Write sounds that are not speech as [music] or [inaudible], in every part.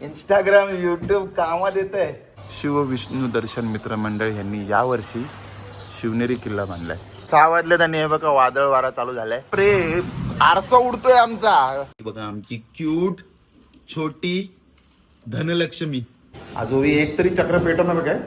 Instagram YouTube कामात येत आहे शिव विष्णू दर्शन मित्र मंडळ यांनी यावर्षी शिवनेरी किल्ला बांधलाय. सहा वाजले त्यांनी. हे बघा वादळ वारा चालू झालाय. प्रे आरसा उडतोय आमचा. बघा आमची क्यूट छोटी धनलक्ष्मी. आज ओवी एक तरी चक्र पेटवणार काय?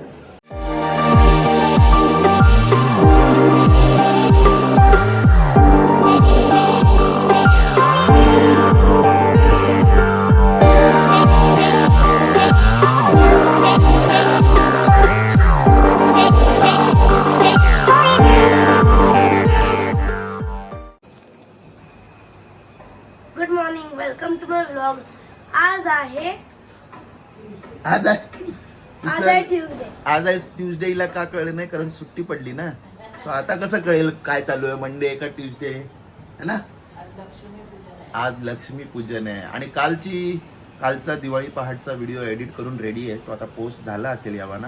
आज आहे. आज आहे ट्युजडे आज आहे ट्युजडेला का कळलं नाही कारण सुट्टी पडली ना. सो आता कसं कळेल काय चालू आहे? मंडे का ट्युजडे है ना? आज लक्ष्मी पूजन आहे. आणि कालची कालचा दिवाळी पहाटचा व्हिडिओ एडिट करून रेडी आहे. तो आता पोस्ट झाला असेल यावाना.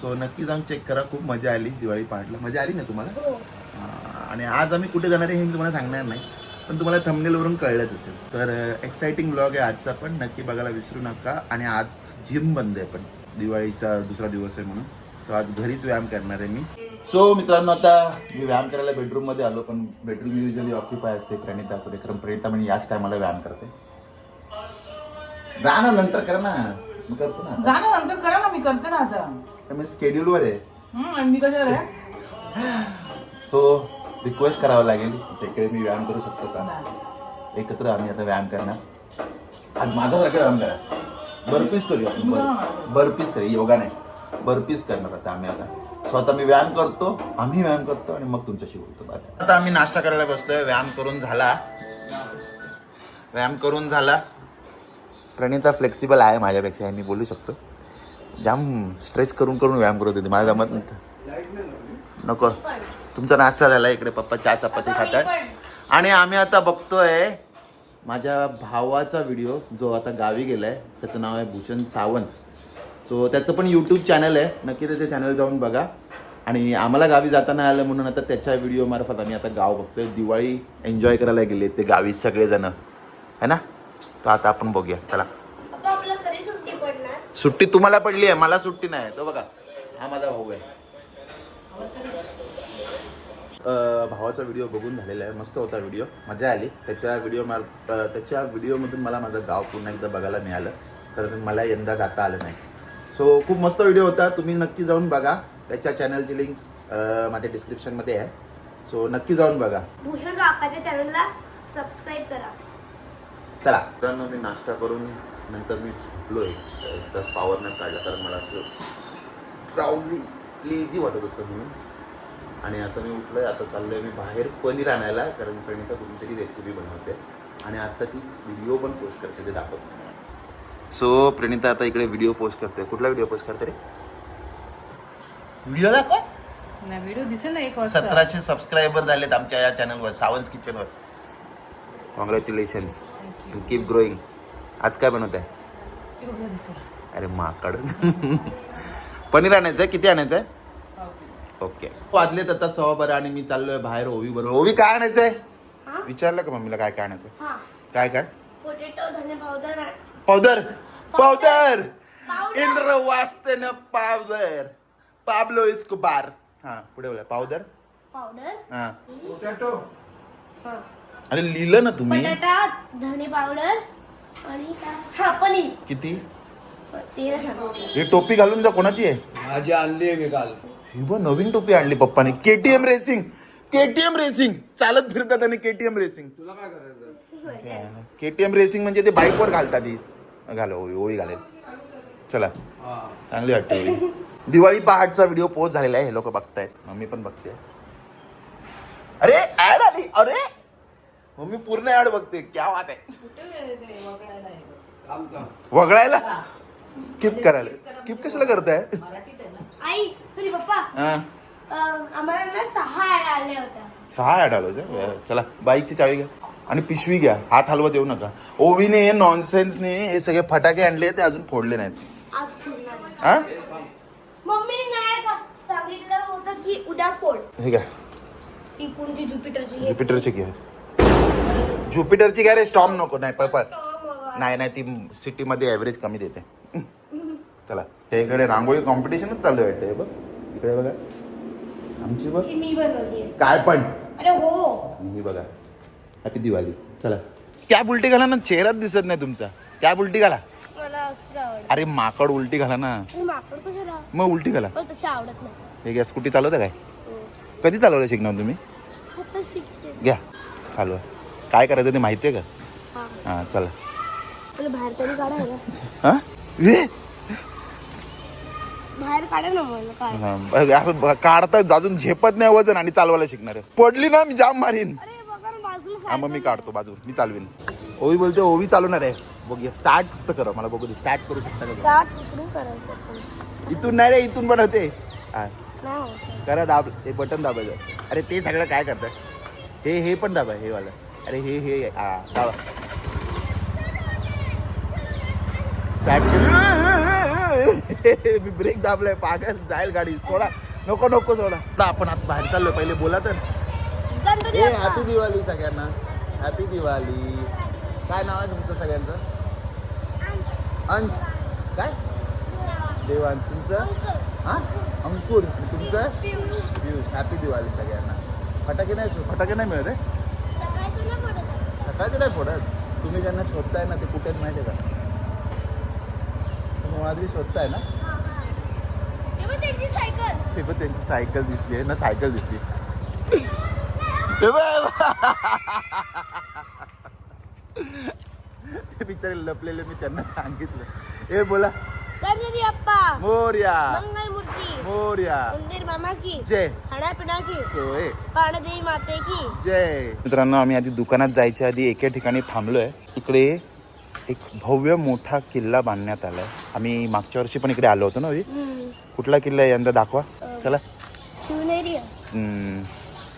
सो नक्की जाऊन चेक करा. खूप मजा आली दिवाळी पहाटला. मजा आली ना तुम्हाला? हो. आणि आज आम्ही कुठे जाणार आहे हे मी तुम्हाला सांगणार नाही. पण तुम्हाला थंबनेलवरून कळलंच असेल. तर एक्साइटिंग ब्लॉग आहे आजचा पण. नक्की बघायला विसरू नका. आणि आज जिम बंद आहे पण. दिवाळीचा दुसरा दिवस आहे म्हणून. सो आज घरीच व्यायाम करणार आहे मी. सो मित्रांनो आता मी व्यायाम करायला बेडरूममध्ये आलो पण बेडरूम युजली ऑक्युपाय असते प्रणिता कारण प्रणिता म्हणजे याच टायमाला व्यायाम करते. जा ना नंतर कर ना. मी करतो ना जा ना नंतर करा ना मी करते ना आता. मी स्केड्यूलवर आहे. मी कशावर आहे? [laughs] सो रिक्वेस्ट करावं लागेल. इकडे मी व्यायाम करू शकतो का? नाही. एकत्र आम्ही आता व्यायाम करणार. आज माझ्यासारखं व्यायाम करा. बरपीस करूया आपण. बर बरपीस करूया. योगा नाही. बरपीस करणार आता आम्ही आता. सो आता मी व्यायाम करतो आम्ही व्यायाम करतो आणि मग तुमच्याशी बोलतो. बाय. आता आम्ही नाश्ता करायला बसलोय. व्यायाम करून झाला. व्यायाम करून झाला. प्रणिता फ्लेक्सिबल आहे माझ्यापेक्षा हे मी बोलू शकतो. जाम स्ट्रेच करून करून व्यायाम करत होते. मला जमत नव्हतं. नको. तुमचा नाश्ता झाला इकडे पप्पा चहा चपाती खातात. आणि आम्ही आता बघतोय माझ्या भावाचा व्हिडिओ जो आता गावी गेलाय त्याचं नाव आहे भूषण सावंत. सो त्याचं पण यूट्यूब चॅनल आहे. नक्की त्याच्या चॅनल जाऊन बघा. आणि आम्हाला गावी जाताना आलं म्हणून आता त्याच्या व्हिडिओ मार्फत आम्ही आता गाव बघतोय. दिवाळी एन्जॉय करायला गेले ते गावी सगळेजण. है ना? तर आता आपण बघूया. चला. सुट्टी तुम्हाला पडली आहे मला सुट्टी नाही. तो बघा. हा माझा भाऊ आहे. भावाचा व्हिडिओ बघून झालेला आहे. मस्त होता व्हिडिओ मजा आली. त्याच्या व्हिडिओ मार त्याच्या व्हिडिओमधून मला माझं गाव पुन्हा एकदा बघायला मिळालं. कारण मला यंदा जाता आलं नाही. सो खूप मस्त व्हिडिओ होता. तुम्ही नक्की जाऊन बघा. त्याच्या चॅनलची लिंक माझ्या डिस्क्रिप्शनमध्ये आहे. सो नक्की जाऊन बघा. भूषण काकाच्या चॅनलला सबस्क्राईब करा. चला. मित्रांनो मी नाश्ता करून नंतर मी झोपलोय. तास पॉवर नॅप काढला कारण मला असं ड्राउझी लेझी वाटत होतं म्हणून. आणि आता मी उठलोय आता चाललोय मी बाहेर पनीर आणायला कारण प्रणिता कोणतरी रेसिपी बनवते. आणि आता ती व्हिडिओ पण पोस्ट करते ते दाखवत. सो प्रणिता आता इकडे व्हिडिओ पोस्ट करते. कुठला व्हिडिओ पोस्ट करते रे? व्हिडिओ दाखव नाही व्हिडिओ दिसेल ना एक वाजता. सतराशे सबस्क्रायबर झालेत आमच्या या चॅनलवर सावंत किचनवर कॉंग्रॅच्युलेशन्स कीप ग्रोईंग आज काय बनवत आहे. अरे माकड. [laughs] पनीर आणायचं आहे? किती आणायचं आहे ओके. वाजलेत आता सव्वा बरं आणि मी चाललोय बाहेर ओवी बरोबर. ओवी काय आणायचंय? हा? विचारलं का मम्मीला काय काय आणायचं हा. काय काय? पोटॅटो धने पावडर पावडर पावडर पावडर. इंद्र वाचते ना पावडर पाबलो इस्कोबार हा पुढे बोला. पावडर पावडर हा. हा. अरे लिहिलं ना तुम्ही. बटाटा धने पावडर आणि काय? हा पनीर. किती? तेरा सांगितलं ही टोपी घालून जा कोणाची आहे? भाजी आणली आहे मी काल. ही बघ नवीन टोपी आणली पप्पाने. केटीएम रेसिंग केटीएम रेसिंग चालत फिरतात आणि केटीएम रेसिंग तुला काय करायचं केटीएम रेसिंग म्हणजे ते बाईकवर घालतात घाल ओळी ओळी घालेल. चला. हा. चांगली वाटते. दिवाळी पहाटचा व्हिडिओ पोस्ट झालेला आहे. हे लोक बघतायत. मम्मी पण बघते. अरे ऍड आली. अरे! मम्मी पूर्ण ऍड बघते. क्या वाट आहे. वगळायला स्किप करायला. स्किप कशाला करताय? आई सॉरी पप्पा. हा. आम्हाला ना सहा ऍड आल्या होत्या. सहा ऍड आलो चला बाईकची चावी घ्या. आणि पिशवी घ्या. हात हलवत येऊ नका. ओवीने नॉनसेन्सने हे सगळे फटाके आणले ते अजून फोडले नाहीत. आज हा? नाही का? सांगितलं होतं की उद्या फोड. हे घ्या. ती कोणती ज्युपिटरची? घे. ज्युपिटरची घे ज्युपिटरची घ्या रे स्टॉम नको. नाही पळपळ टॉम हवा. नाही नाही ती सिटीमध्ये ॲव्हरेज कमी देते. चला त्या इकडे रांगोळी कॉम्पिटिशनच चालू आहे वाटतं हे बघ. इकडे बघा. आमची बघ. मी बनवली काय पण. अरे हो. आणि ही बघा. हॅपी दिवाळी चला. कॅब उलटी घाला ना चेहराच दिसत नाही तुमचा. कॅब उलटी घाला. मला असं आवडत अरे माकड उलटी घाला ना. माकड मग उलटी घाला. पण तशी आवडत नाही. हे घ्या स्कूटी चालवता काय? हो. कधी चालवलं शिकणार तुम्ही? शिकते. घ्या. चालवा. काय करायचं ते माहिती आहे का? हा. हां चला. मला बाहेर तरी हां! बाहेर काढा ना मला काय? हां, बघ, असं ब- काढता अजून झेपत नाही वजन आणि चालवायला शिकणार. आहे. पडली ना मी जाम मारीन. अरे बघा ना बाजूला हा मग मी काढतो बाजू मी चालवीन. ओवी बोलते ओवी चालवणार आहे. बघूया स्टार्ट तर करा मला बघू दे स्टार्ट करू शकता का? स्टार्ट इकडून करायचं आपण. तुम्ही? इथून नाही रे इथून पण होते. हा. नाही होत. करा दाब हे बटन दाबायचं अरे ते सगळं काय करतात? हे हे पण दाबा हे वाला. अरे हे हे हा दाबा. स्टार्ट मी ब्रेक दाबलाय पागल जाईल गाडी. सोडा. नको नको सोडा. आता आपण आता बाहेर चाललोय पहिले बोला तर. हॅपी दिवाळी सगळ्यांना. हॅपी दिवाळी काय नाव आहे तुमचं सगळ्यांचं? अंश. काय? देवान तुमचं? हां? अंकुर. तुमचं? पियुष. हॅपी दिवाळी सगळ्यांना. फटाके नाही फटाके नाही मिळत आहे सकाळचे नाही फोडत. तुम्ही ज्यांना शोधताय ना ते कुठे आहेत माहिती आहे का? शोधताय ना? हे बघ त्यांची सायकल. ते पण त्यांची सायकल दिसली आहे ना सायकल दिसली. ते बिचारे लपलेले मी त्यांना सांगितलं. ए बोला. मोर्या. मोर्या. मंदिर मामा की जय. खाण्यापिण्याची सोय. पाणदेवी माते की जय. मित्रांनो आम्ही आधी दुकानात जायच्या आधी एका ठिकाणी थांबलोय. इकडे एक भव्य मोठा किल्ला बांधण्यात आलाय. आम्ही मागच्या वर्षी पण इकडे आलो होतो ना. कुठला किल्ला आहे यंदा दाखवा. चला. शिवनेरी. आहे. हम्म,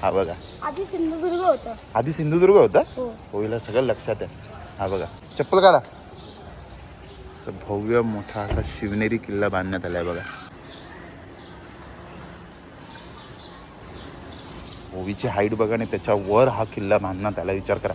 हा बघा. आधी सिंधुदुर्ग होतं. आधी सिंधुदुर्ग होता? हो. होईला सगळं लक्षात आहे. हा बघा. चप्पल काढा. असं भव्य मोठा असा शिवनेरी किल्ला बांधण्यात आलाय बघा. ओवीची हाईट बघा आणि त्याच्यावर हा किल्ला बांधण्यात आला विचार करा.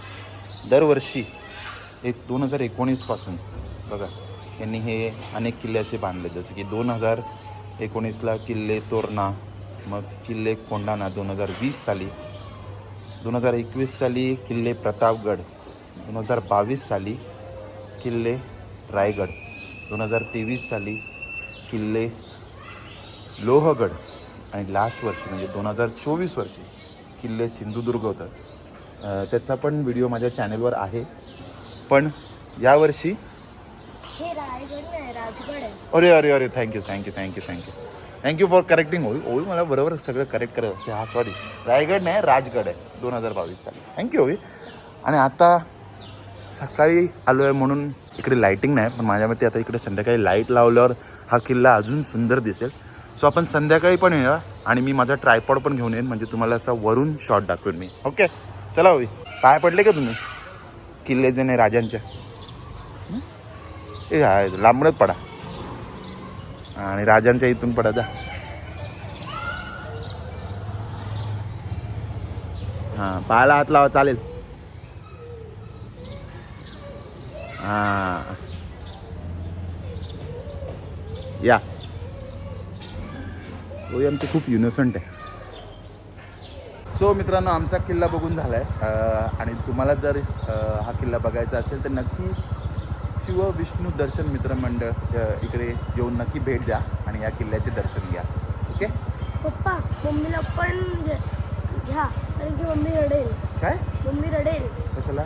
दरवर्षी एक दोन हजार एकोणीसपासून बघा यांनी हे अनेक किल्ले असे बांधले जसे की दोन हजार एकोणीसला किल्ले तोरणा मग किल्ले कोंडाणा दोन हजार वीस साली दोन हजार एकवीस साली किल्ले प्रतापगड दोन हजार बावीस साली किल्ले रायगड दोन हजार तेवीस साली किल्ले लोहगड आणि लास्ट वर्षी म्हणजे दोन हजार चोवीस वर्षी किल्ले सिंधुदुर्ग होतात. त्याचा पण व्हिडिओ माझ्या चॅनलवर आहे. पण यावर्षी हे अरे अरे अरे thank you thank you thank you thank you thank you for correcting Ovi Ovi मला बरोबर सगळं करेक्ट करत असते. हा सॉरी रायगड नाही राजगड आहे. दोन हजार बावीस साली. थँक्यू ओवी आणि आता सकाळी आलो आहे म्हणून इकडे लाईटिंग नाही पण माझ्या मते आता इकडे संध्याकाळी लाइट लावल्यावर हा किल्ला अजून सुंदर दिसेल. सो आपण संध्याकाळी पण येऊया आणि मी माझा ट्रायपॉड पण घेऊन येईन. म्हणजे तुम्हाला असा वरून शॉट दाखवेन मी. ओके चला होई पाय पडले का तुम्ही? किल्लेचे नाही राजांच्या. ए लांबणच पडा. आणि राजांच्या इथून पडा जा. हां पायाला हात लावा चालेल. हां. या. ओई आमचे खूप युनोसंट आहे. सो मित्रांनो आमचा किल्ला बघून झाला आहे आणि तुम्हाला जर हा किल्ला बघायचा असेल तर नक्की शिव विष्णू दर्शन मित्रमंडळ इकडे येऊन नक्की भेट द्या आणि या किल्ल्याचे दर्शन घ्या. ओके? पप्पा मम्मीला पण घ्या. कारण की मम्मी रडेल. काय? मम्मी रडेल. कशाला?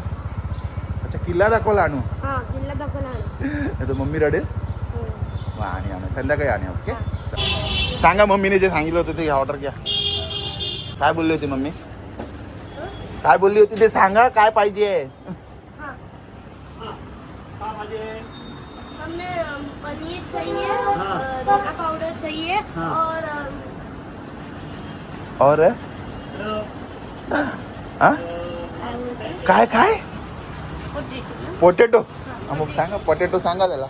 अच्छा किल्ला दाखवायला आणू. हा किल्ला दाखवला तर मम्मी रडेल? हो. आणि आणू संध्याकाळी आणू ओके? सांगा मम्मीने जे सांगितलं होतं ते ऑर्डर घ्या. काय बोलली होती मम्मी? काय बोलली होती ते सांगा काय पाहिजे? हाँ. हमें अम, पनीर चाहिए अ, धना पाउडर चाहिए और और? हा? काय हैं? काय? पोटॅटो मग सांगा पोटॅटो सांगा त्याला.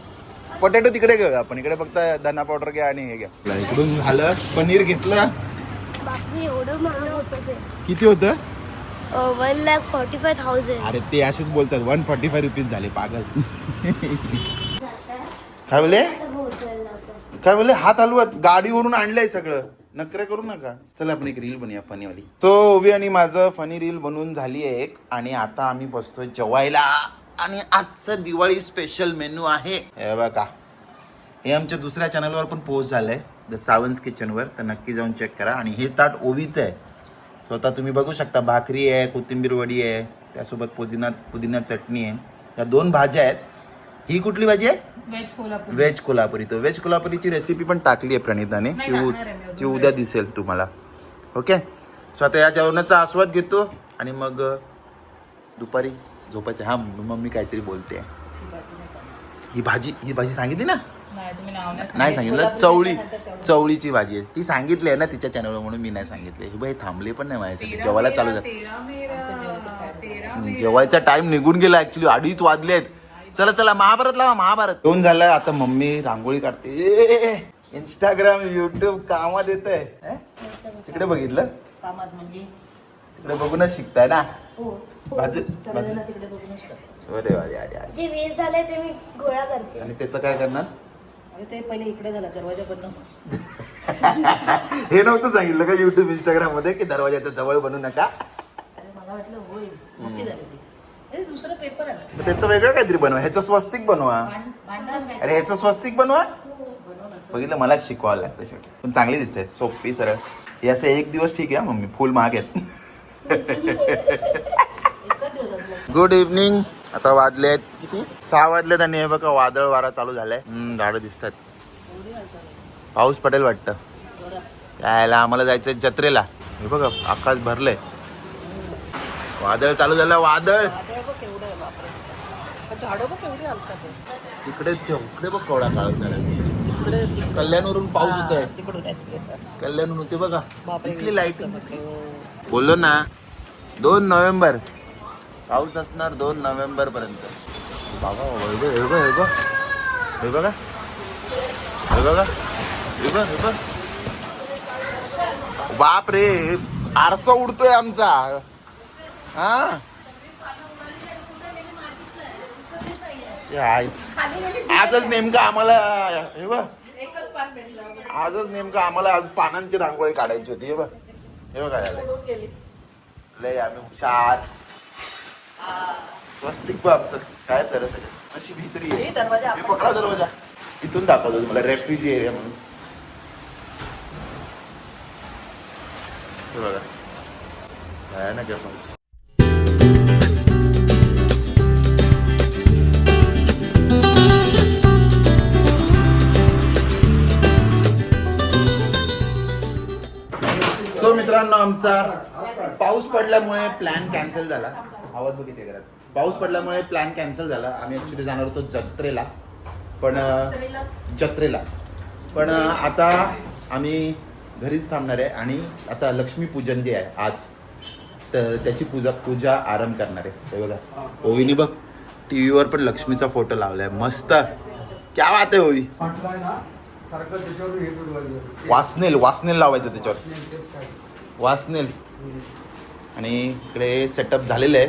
पोटॅटो तिकडे घेऊया आपण. इकडे फक्त धना पावडर घ्या आणि हे घ्या. इकडून झालं पनीर घेतलं. बापरे एवढं महाग होतं ते. किती होतं? One lakh forty five thousand अरे ते असेच बोलतात वन फॉर्टी फाय रुपीज झाले पागल. काय बोले काय बोले हात हलवत गाडीवरून आणलंय सगळं. नखरे करू नका. चला आपण एक रील बनूया फनी वाली तो ओवी आणि माझं फनी रील बनवून झाली आहे एक आणि आता आम्ही बसतोय जेवायला. आणि आजचं दिवाळी स्पेशल मेनू आहे. हे बघा. हे आमच्या दुसऱ्या चॅनलवर पण पोस्ट झालंय. द सावंत किचनवर तर नक्की जाऊन चेक करा. आणि हे ताट ओवीचं आहे. स्वतः तुम्ही बघू शकता भाकरी आहे कोथिंबीर वडी आहे त्यासोबत पुदिना पुदिना चटणी आहे. या दोन भाज्या आहेत. ही कुठली भाजी आहे? व्हेज कोल्हापूर. व्हेज कोल्हापुरी. तर व्हेज कोल्हापुरीची रेसिपी पण टाकली आहे प्रणिताने. ती ती उद्या दिसेल तुम्हाला. ओके सो आता या जेवणाचा आस्वाद घेतो. आणि मग दुपारी झोपायचं. हा मम्मी काहीतरी बोलते. ही भाजी ही भाजी सांगितली ना? नाही सांगितलं. चवळी. चवळीची भाजी आहे. ती सांगितली आहे ना तिच्या चॅनलवर म्हणून मी नाही सांगितले. हे बाई थांबले पण नाही माझ्यासाठी जेवायला चालू झालं. जेवायचा टाइम निघून गेला ऍक्च्युली अडीच वाजलेत चला चला महाभारत लावा महाभारत. दोन झालं आता मम्मी रांगोळी काढते. इंस्टाग्राम युट्यूब कामात येत आहे तिकडे बघितलं? कामात म्हणजे? तिकडे बघूनच शिकताय ना? हो तिकडे बघून असतात अरे अरे अरे अरे जे वेस्ट झालंय ते मी गोळा करते. आणि त्याचं काय करणार? ते पहिले इकडे झालं दरवाजा बंद हे नव्हतं सांगितलं का युट्यूब इंस्टाग्राममध्ये की दरवाजाच्या जवळ बनू नका? अरे मला वाटलं होईल मोठी झाली ती. अरे दुसरं पेपर आलं मग त्याचं वेगळं काहीतरी बनवा ह्याचं स्वस्तिक बनवा. भांड- भांडण काय? अरे ह्याचं स्वस्तिक बनवा. बघितलं मला शिकवायला लागतं शेवटी. पण चांगली दिसते सोपी सरळ. हे असं एक दिवस ठीक आहे हा मम्मी. फुल महाग आहेत. [laughs] गुड इव्हनिंग आता वाजलेत किती? सहा वाजलेत आणि हे बघा वादळ वारा चालू झालाय. झाडं दिसतात. पाऊस पडेल वाटतं. यायला आम्हाला जायचंय जत्रेला. हे बघा आकाश भरलंय. वादळ चालू झालं वादळ. केवढं केवढी तिकडे तिकडे बघ कवडा काळ झाला कल्याणवरून पाऊस होत आहे कल्याणवरून होते बघा. दिसली लाइट बोललो ना दोन नोव्हेंबर. पाऊस असणार दोन नोव्हेंबर पर्यंत. बाबा हे बघ, हे बघ, हे बघ. हे बघा हे बघा हे बघ, हे बघ. बाप रे आरसा उडतोय आमचा. हा? आजच नेमकं आम्हाला हे बघ. आजच नेमकं आम्हाला आज पानांची रांगोळी काढायची होती हे बघ. हे बघ काय लय आम्ही हुशार. स्वस्तिक बघ आमचं. काय झालं सगळं? अशी भीतरी हे दरवाजा हे पकडा दरवाजा. इथून दाखवतो तुम्हाला रेफ्युजी एरिया म्हणून. हे बघा. भयानक आहे पाऊस सो मित्रांनो आमचा पाऊस पडल्यामुळे प्लॅन कॅन्सल झाला. आवाज बघितले घरात पाऊस पडल्यामुळे प्लॅन कॅन्सल झाला. आम्ही ऍक्च्युली जाणार होतो जत्रेला. पण जत्रेला? पण आता आम्ही घरीच थांबणार आहे आणि आता लक्ष्मीपूजन जे आहे आज तर त्याची पूजा पूजा आरंभ करणार आहे. हे बघा. ओवीनी बघ टी व्हीवर पण लक्ष्मीचा फोटो लावलाय. मस्त. क्या वाट आहे ओवी. हे. वासनेल वासनेल लावायचं त्याच्यावर. वासनेल आणि इकडे सेटअप झालेलं आहे.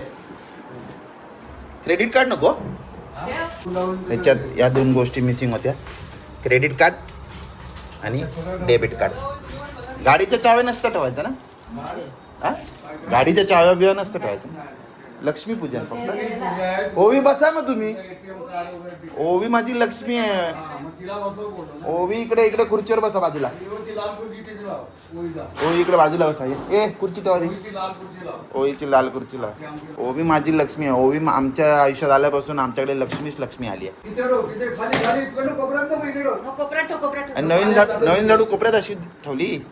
क्रेडिट कार्ड नको. ह्याच्यात त्याच्यात या दोन गोष्टी मिसिंग होत्या. क्रेडिट कार्ड आणि डेबिट कार्ड गाडीच्या चाव्या नसतं ठेवायचं ना? गाडीच्या चाव्या बिव्या नसतं ठेवायचं. लक्ष्मी पूजन फक्त? ओवी बसा मग तुम्ही. ओवी माझी लक्ष्मी आहे. ओवी इकडे इकडे खुर्चीवर बसा बाजूला. ओवी इकडे बाजूला बसा. ए खुर्ची ठेवा ओवीची लाल खुर्ची लाव. ओवी माझी लक्ष्मी आहे. ओवी आमच्या आयुष्यात आल्यापासून आमच्याकडे लक्ष्मीच लक्ष्मी आली आहे. नवीन झाड नवीन झाडू कोपऱ्यात अशी ठेवली?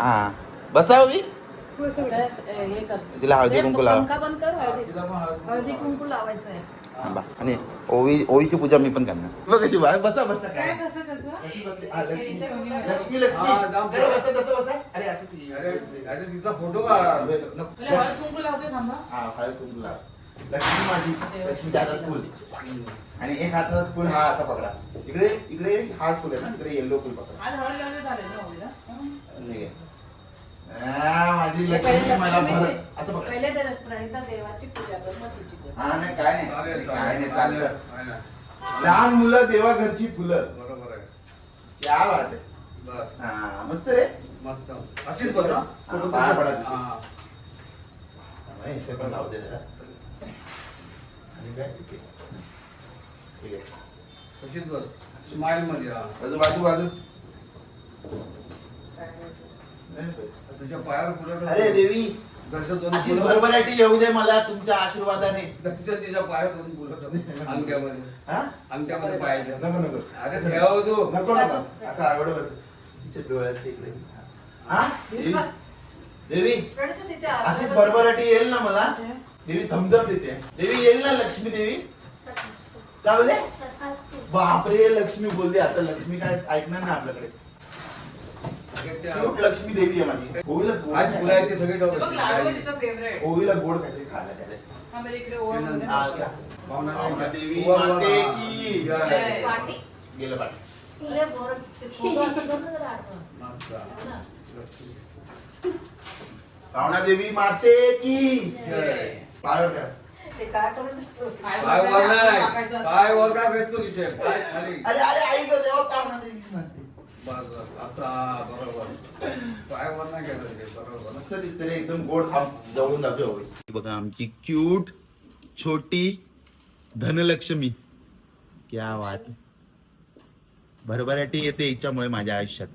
हा बसा ओवी तिला हळदी कुंकू लाव. हळदी कुंकू. लावायचं आहे. आणि ओवी ओवीची पूजा मी पण करणार. बघ कशी बा- बसा बसा काय. काय कसं कसं कशी बसली? लक्ष्मी. लक्ष्मी. लक्ष्मी. लक्ष्मी बसा. तसं बसा. अरे असं ती- अरे अरे तिचा फोटो काढ. नको. तुला हळद कुंकू लावते थांबा. हा हळद कुंकू लाव. लक्ष्मी माझी लक्ष्मीच्या हातात फुल. आणि एक हातात फुल हा असा पकडा. इकडे इकडे हार्ट फुल आहे ना इकडे येल्लो फुल पकडा. माझी हे लक्ष्मी मला दे. असं पकडा पहिले तर प्रणिता देवाची पूजा कर मग तुझी कर हा नाही काय नाही. चालेल, काय नाही चालेल. नाही, नाही. लहान मुलं देवा घरची फुलं. बरोबर आहे. क्या बात आहे. बस. हा मस्त रे. मस्त. अशीच बस हा. हा, पाया पडा तिथे. हा. हा, इथे पण लावू दे जरा. आणि काय? ठीक आहे. ठीक आहे. तशीच बस स्माइलमध्ये हा. बाजू बाजू बाजू. तुझ्या पायावर ठेव. अरे देवी दोन फुलं- भरभराटी येऊ दे मला तुमच्या आशीर्वादाने. दर्शन तिच्या पायावर दोन फुलं ठेव. अंगठ्यामध्ये. हा? अंगठ्यामध्ये पायाच्या नको नको अरे ठेव तू. नको नको असं आवड बस. तिच्या डोळ्याचे इकडे. हा? देवी? देवी? प्रणिता तिथे अशीच भरभराटी येईल ना मला? देवी थम्सअप देते. देवी येईल ना लक्ष्मी देवी? का बोले बापरे लक्ष्मी बोलली. आता लक्ष्मी काय ऐकणार ना आपल्याकडे. क्यूट लक्ष्मी देवी आहे माझी. ओवीला गोड आज फुलं आहे ते सगळे बघ लाडू आहे तिचा फेवरेट ओवीला गोड काहीतरी खायला द्यायला. हा इकडे. हा, घ्या. पाहुणा [laughs] देवी माते की. जय. पाटी. गेलं पाठी तुला बोर- ते फोटो असं जरा आठवण. देवी माते की. जय. पाय करा. ते काय करून वर नाही. काय वर काय भेटतो तिथे काय खाली. अरे अरे आई गं देवा देवी माते. बस बस. आता बरोबर पाय वर नाही गेलं तिथे बरोबर मस्त दिसते रे एकदम गोड खाम जवळून होई बघा आमची क्यूट छोटी धनलक्ष्मी. क्या वाट भरभराटी येते हिच्यामुळे माझ्या आयुष्यात.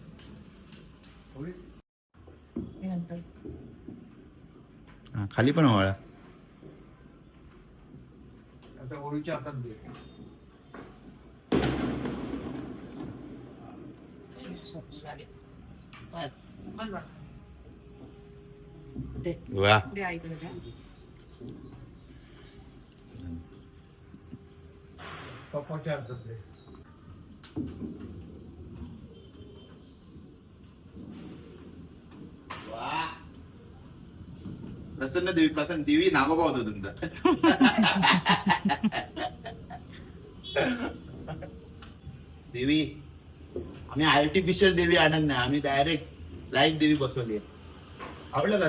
हा, खाली पण हवाळा आता ओळीच्या हातात दे. द्या. पप्पाच्या हातात दे वा. प्रसन्न देवी प्रसन्न देवी नागोबा होता तुमचा देवी आम्ही आर्टिफिशियल देवी आणत नाही आम्ही डायरेक्ट लाईव्ह देवी बसवली आहे आवडलं का.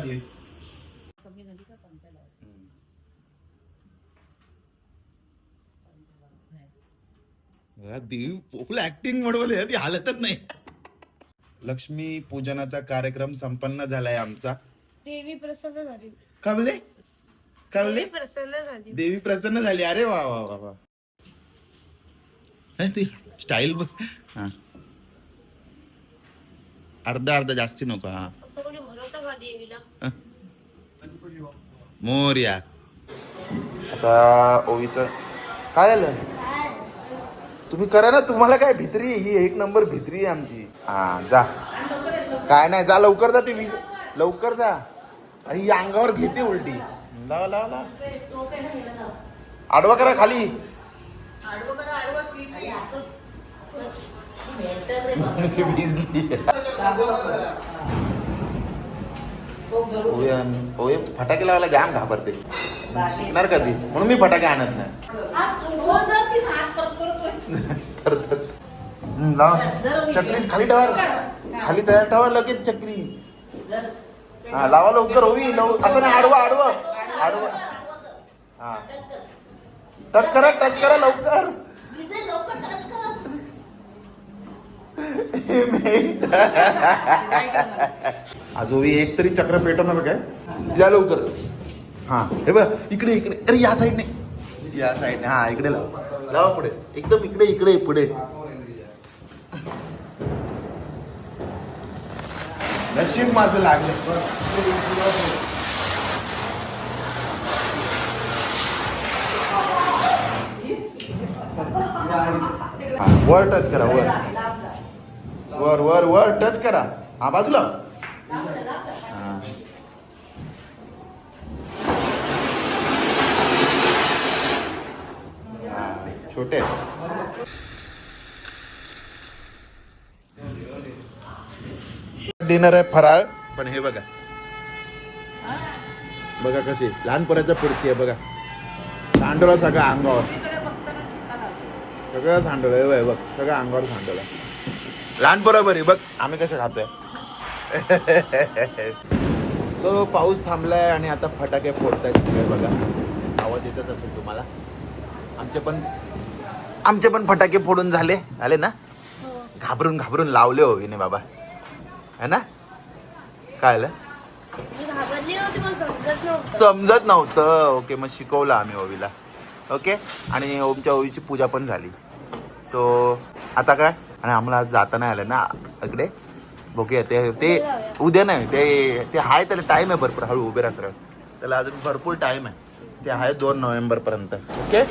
या देवी फुल ऍक्टिंग म्हणवली ती हालतच नाही. लक्ष्मी पूजनाचा कार्यक्रम संपन्न झालाय आमचा. देवी प्रसन्न झाली. का बोले का बोले देवी प्रसन्न झाली. देवी प्रसन्न झाली. अरे वा वा वा वा. ती स्टाईल बघ. हा. अर्धा अर्धा जास्ती नको. हा. देवीला. मोर्या. आता ओवीच. काय झालं? तुम्ही करा ना तुम्हाला काय भित्री ही एक नंबर भित्री आहे आमची. हा जा. काय नाही जा लवकर जा ती वीज. लवकर जा. आणि ही अंगावर घेते उलटी. लावा लावा लाव. आडवा करा खाली. आडवं [laughs] ओय ओय फटाके लावायला जाम घाबरते. शिकणार कधी? म्हणून मी फटाके आणत नाही. [laughs] लाव. चक्री खाली ठेवा. खाली तयार ठेवा लगेच चक्री हा लावा लवकर होवी असं नाही आडवा आडवा. आडवा. हा. टच करा. टच करा लवकर. विजय एक तरी चक्र पेटवणार काय? या लवकर. हा हे बघ इकडे इकडे. अरे या साईडने. या साईडने. हा इकडे लाव. लावा पुढे. एकदम इकडे इकडे पुढे. नशीब माझं लागलं. वर टच करा वर. वर वर वर टच करा. हा बाजूला. छोटे. डिनर आहे फराळ. पण हे बघा. बघा कशी लहानपणाच्या पुढची आहे बघा. सांडोला सगळं अंगावर. सगळं सांडवलं बघ, बघ सगळं अंगावर सांडवलं लहान बरोबर आहे बघ आम्ही कसं खातोय. [laughs] सो पाऊस थांबलाय आणि आता फटाके फोडतायत सगळे बघा. आवाज येतच असेल तुम्हाला. आमचे पण आमचे पण फटाके फोडून झाले. झाले ना? घाबरून घाबरून लावले हो विने बाबा. है ना? काय आलं? मी घाबरली नव्हती मला समजत नव्हतं. समजत नव्हतं. ओके मग शिकवलं आम्ही ओवीला. ओके? आणि ओमच्या ओवीची पूजा पण झाली. सो आता काय? आणि आम्हाला आज जाता नाही आलं ना इकडे. बघूया ते ते उद्या नाही ते ते आहे त्याला टाईम आहे भरपूर हळू उभे राहा त्याला अजून भरपूर टाईम आहे. ते आहे दोन नोव्हेंबरपर्यंत ओके?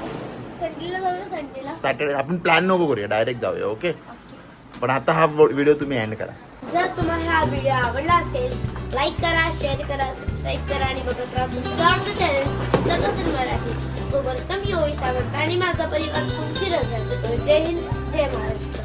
संडेला जाऊया संडेला सॅटर्डे आपण प्लॅन नको करूया डायरेक्ट जाऊया ओके? पण आता हा व्हिडिओ तुम्ही एंड करा. जर तुम्हाला हा व्हिडिओ आवडला असेल लाईक करा शेअर करा सबस्क्राईब करा आणि बघत राहा चॅनल सगळं मराठी. तोपर्यंत मी ओळी सावंत आणि माझा परिवार तुमची रजा जय हिंद जय महाराष्ट्र.